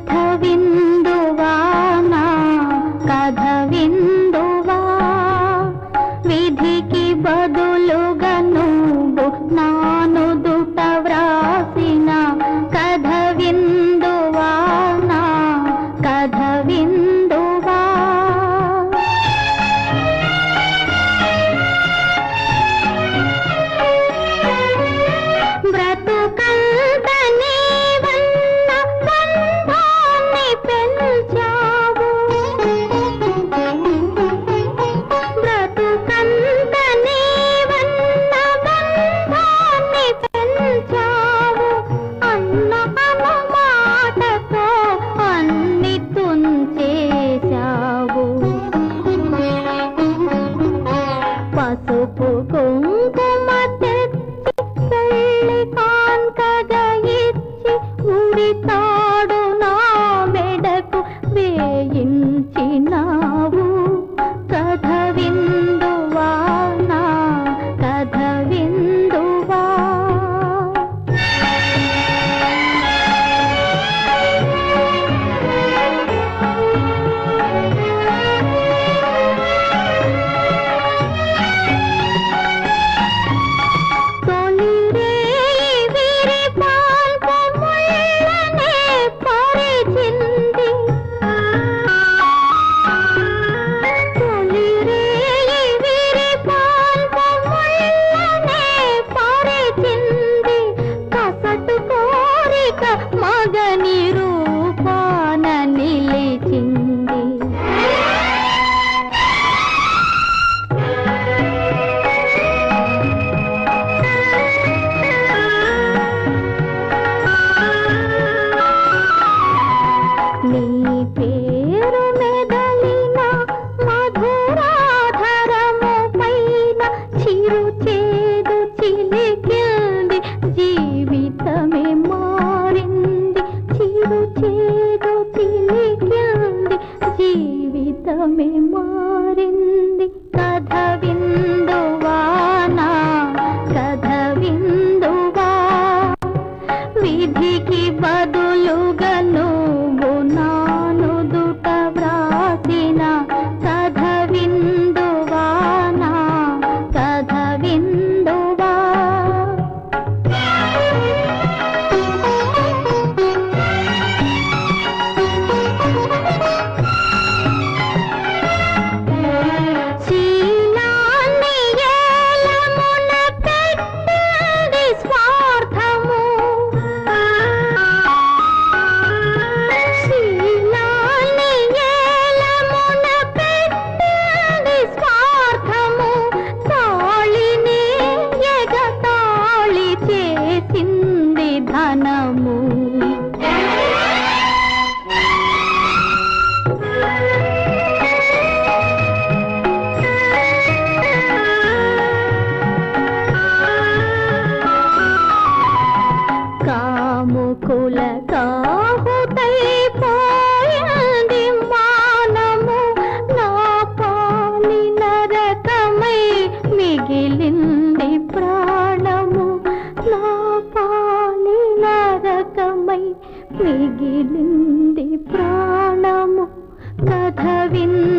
కథ విందువా నా కథ విందువా విధికి బదు விண்ண ಮಾಗ ನೀರು చెందింది కథ ధ్యానము కాముకుల కా కథలై మిగిలింది ప్రాణము. కథ వింది